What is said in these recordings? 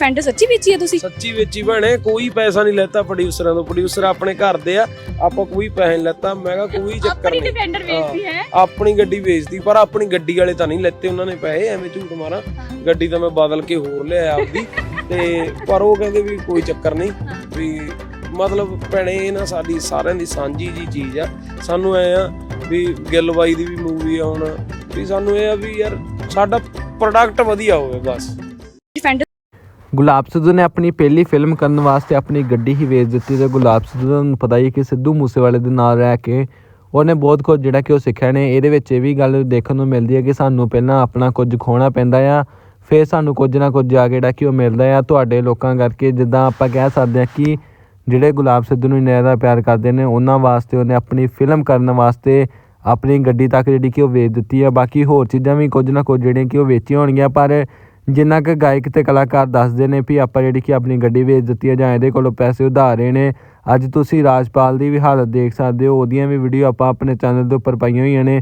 Defender ਸੱਚੀ ਵੇਚੀ ਹੈ ਤੁਸੀਂ? ਸੱਚੀ ਵਿੱਚ ਬਣੇ ਕੋਈ ਪੈਸਾ ਨਹੀਂ ਲੈਤਾ ਪ੍ਰੋਡਿਊਸਰਾਂ ਤੋਂ। ਪ੍ਰੋਡਿਊਸਰ ਆਪਣੇ ਘਰ ਦੇ ਆ ਆਪਾਂ ਕੋਈ ਪੈਸੇ ਨਹੀਂ ਲੈਤਾ। ਮੈਂ ਕਿਹਾ ਕੋਈ ਚੱਕਰ ਆਪਣੀ ਨਹੀਂ। ਡਿਫੈਂਡਰ ਵੇਚਦੀ ਹੈ ਆਪਣੀ ਗੱਡੀ ਵੇਚਦੀ ਪਰ ਆਪਣੀ ਗੱਡੀ ਵਾਲੇ ਤਾਂ ਨਹੀਂ ਲੈਤੇ ਉਹਨਾਂ ਨੇ ਪੈਸੇ ਐਵੇਂ ਝੂਠ ਮਾਰਾਂ। ਗੱਡੀ ਤਾਂ ਮੈਂ ਬਦਲ ਕੇ ਹੋਰ ਲਿਆ ਆਪਦੀ। ਤੇ ਪਰ ਉਹ ਕਹਿੰਦੇ ਵੀ ਕੋਈ ਚੱਕਰ ਨਹੀਂ ਵੀ ਮਤਲਬ ਭੈਣੇ ਨਾ ਸਾਡੀ ਸਾਰਿਆਂ ਦੀ ਸਾਂਝੀ ਜੀ ਚੀਜ਼ ਆ। ਸਾਨੂੰ ਐ ਆ ਵੀ ਗਿੱਲ ਬਾਈ ਦੀ ਵੀ ਮੂਵੀ ਆ ਹੁਣ ਵੀ ਸਾਨੂੰ ਇਹ ਆ ਵੀ ਯਾਰ ਸਾਡਾ ਪ੍ਰੋਡਕਟ ਵਧੀਆ ਹੋਵੇ ਬਸ। ਗੁਲਾਬ ਸਿੱਧੂ ਨੇ ਆਪਣੀ ਪਹਿਲੀ ਫਿਲਮ ਕਰਨ ਵਾਸਤੇ ਆਪਣੀ ਗੱਡੀ ਹੀ ਵੇਚ ਦਿੱਤੀ ਤੇ ਗੁਲਾਬ ਸਿੱਧੂ ਦਾ ਤੁਹਾਨੂੰ ਪਤਾ ਹੀ ਹੈ ਕਿ ਸਿੱਧੂ ਮੂਸੇਵਾਲੇ ਦੇ ਨਾਲ ਰਹਿ ਕੇ ਉਹਨੇ ਬਹੁਤ ਕੁਝ ਜਿਹੜਾ ਕਿ ਉਹ ਸਿੱਖਿਆ ਨੇ, ਇਹਦੇ ਵਿੱਚ ਇਹ ਵੀ ਗੱਲ ਦੇਖਣ ਨੂੰ ਮਿਲਦੀ ਹੈ ਕਿ ਸਾਨੂੰ ਪਹਿਲਾਂ ਆਪਣਾ ਕੁਝ ਖੋਣਾ ਪੈਂਦਾ ਆ, ਫਿਰ ਸਾਨੂੰ ਕੁਝ ਨਾ ਕੁਝ ਆ ਕੇ ਜਿਹੜਾ ਕਿ ਉਹ ਮਿਲਦਾ ਆ। ਤੁਹਾਡੇ ਲੋਕਾਂ ਕਰਕੇ ਜਿੱਦਾਂ ਆਪਾਂ ਕਹਿ ਸਕਦੇ ਹਾਂ ਕਿ ਜਿਹੜੇ ਗੁਲਾਬ ਸਿੱਧੂ ਨੂੰ ਇੰਨਾ ਜ਼ਿਆਦਾ ਪਿਆਰ ਕਰਦੇ ਨੇ, ਉਹਨਾਂ ਵਾਸਤੇ ਉਹਨੇ ਆਪਣੀ ਫਿਲਮ ਕਰਨ ਵਾਸਤੇ ਆਪਣੀ ਗੱਡੀ ਤੱਕ ਜਿਹੜੀ ਕਿ ਉਹ ਵੇਚ ਦਿੱਤੀ ਆ। ਬਾਕੀ ਹੋਰ ਚੀਜ਼ਾਂ ਵੀ ਕੁਝ ਨਾ ਕੁਝ ਜਿਹੜੀਆਂ ਕਿ ਉਹ ਵੇਚੀਆਂ ਹੋਣਗੀਆਂ, ਪਰ ਜਿੰਨਾ ਕੁ ਗਾਇਕ ਅਤੇ ਕਲਾਕਾਰ ਦੱਸਦੇ ਨੇ ਵੀ ਆਪਾਂ ਜਿਹੜੀ ਕਿ ਆਪਣੀ ਗੱਡੀ ਵੇਚ ਦਿੱਤੀ ਹੈ ਜਾਂ ਇਹਦੇ ਕੋਲੋਂ ਪੈਸੇ ਉਧਾਰ ਰਹੇ ਨੇ, ਅੱਜ ਤੁਸੀਂ ਰਾਜਪਾਲ ਦੀ ਵੀ ਹਾਲਤ ਦੇਖ ਸਕਦੇ ਹੋ, ਉਹਦੀਆਂ ਵੀ ਵੀਡੀਓ ਆਪਾਂ ਆਪਣੇ ਚੈਨਲ ਦੇ ਉੱਪਰ ਪਾਈਆਂ ਹੋਈਆਂ ਨੇ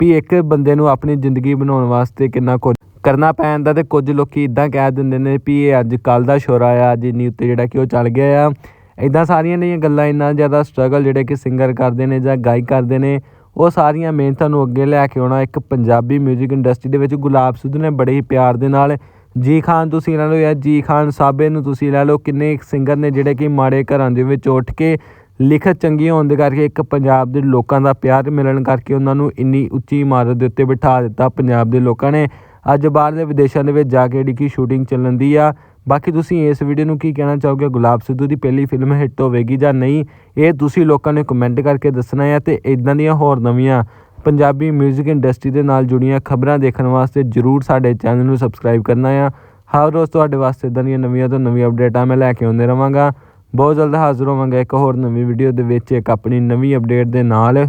ਵੀ ਇੱਕ ਬੰਦੇ ਨੂੰ ਆਪਣੀ ਜ਼ਿੰਦਗੀ ਬਣਾਉਣ ਵਾਸਤੇ ਕਿੰਨਾ ਕੁਝ ਕਰਨਾ ਪੈ ਜਾਂਦਾ ਤੇ ਕੁਝ ਲੋਕੀ ਇਦਾਂ ਕਹਿ ਦਿੰਦੇ ਨੇ ਵੀ ਇਹ ਅੱਜ ਕੱਲ ਦਾ ਸ਼ੋਰਾ ਆ, ਅੱਜ ਇੰਨੀ ਉੱਤੇ ਜਿਹੜਾ ਕਿ ਉਹ ਚੱਲ ਗਿਆ ਆ। ਇਦਾਂ ਸਾਰੀਆਂ ਨਹੀਂ ਗੱਲਾਂ ਇੰਨਾ ਜ਼ਿਆਦਾ ਸਟਰਗਲ ਜਿਹੜੇ ਕਿ ਸਿੰਗਰ ਕਰਦੇ ਨੇ ਜਾਂ ਗਾਇਕ ਕਰਦੇ ਨੇ ਉਹ ਸਾਰੀਆਂ ਮਿਹਨਤਾਂ ਨੂੰ ਅੱਗੇ ਲੈ ਕੇ ਆਉਣਾ ਇੱਕ ਪੰਜਾਬੀ 뮤직 ਇੰਡਸਟਰੀ ਦੇ ਵਿੱਚ ਗੁਲਾਬ ਸਿੱਧੂ ਨੇ ਬੜੇ ਹੀ ਪਿਆਰ ਦੇ ਨਾਲ। ਜੀ ਖਾਨ ਤੁਸੀਂ ਲੈ ਲਓ ਜਾਂ ਜੀ ਖਾਨ ਸਾਬੇ ਨੂੰ ਤੁਸੀਂ ਲੈ ਲਓ, ਕਿੰਨੇ ਸਿੰਗਰ ਨੇ ਜਿਹੜੇ ਕਿ ਮਾੜੇ ਘਰਾਂ ਦੇ ਵਿੱਚ ਉੱਠ ਕੇ ਲਿਖਤ ਚੰਗੀ ਹੋਣ ਦੇ ਕਰਕੇ ਇੱਕ ਪੰਜਾਬ ਦੇ ਲੋਕਾਂ ਦਾ ਪਿਆਰ ਮਿਲਣ ਕਰਕੇ ਉਹਨਾਂ ਨੂੰ ਇੰਨੀ ਉੱਚੀ ਇਮਾਰਤ ਦੇ ਉੱਤੇ ਬਿਠਾ ਦਿੱਤਾ ਪੰਜਾਬ ਦੇ ਲੋਕਾਂ ਨੇ। ਅੱਜ ਬਾਹਰ ਦੇ ਵਿਦੇਸ਼ਾਂ ਦੇ ਵਿੱਚ ਜਾ ਕੇ ਜਿਹੜੀ ਕਿ ਸ਼ੂਟਿੰਗ ਚੱਲਣ ਦੀ ਆ ਬਾਕੀ ਤੁਸੀਂ ਇਸ ਵੀਡੀਓ ਨੂੰ ਕੀ ਕਹਿਣਾ ਚਾਹੋਗੇ? ਗੁਲਾਬ ਸਿੱਧੂ ਦੀ ਪਹਿਲੀ ਫਿਲਮ ਹਿੱਟ ਹੋਵੇਗੀ ਜਾਂ ਨਹੀਂ? ਇਹ ਤੁਸੀਂ ਲੋਕਾਂ ਨੇ ਕਮੈਂਟ ਕਰਕੇ ਦੱਸਣਾ ਹੈ ਤੇ ਇਦਾਂ ਦੀਆਂ ਹੋਰ ਨਵੀਆਂ ਪੰਜਾਬੀ 뮤직 ਇੰਡਸਟਰੀ ਦੇ ਨਾਲ ਜੁੜੀਆਂ ਖਬਰਾਂ ਦੇਖਣ ਵਾਸਤੇ ਜਰੂਰ ਸਾਡੇ ਚੈਨਲ ਨੂੰ ਸਬਸਕ੍ਰਾਈਬ ਕਰਨਾ ਆ। ਹਰ ਰੋਜ਼ ਤੁਹਾਡੇ ਵਾਸਤੇ ਇਦਾਂ ਦੀਆਂ ਨਵੀਆਂ ਤੋਂ ਨਵੀਆਂ ਅਪਡੇਟਾਂ ਮੈਂ ਲੈ ਕੇ ਆਉਂਦੇ ਰਵਾਂਗਾ। ਬਹੁਤ ਜਲਦ ਹਾਜ਼ਰ ਹੋਵਾਂਗਾ ਇੱਕ ਹੋਰ ਨਵੀਂ ਵੀਡੀਓ ਦੇ ਵਿੱਚ, ਇੱਕ ਆਪਣੀ ਨਵੀਂ ਅਪਡੇਟ ਦੇ ਨਾਲ।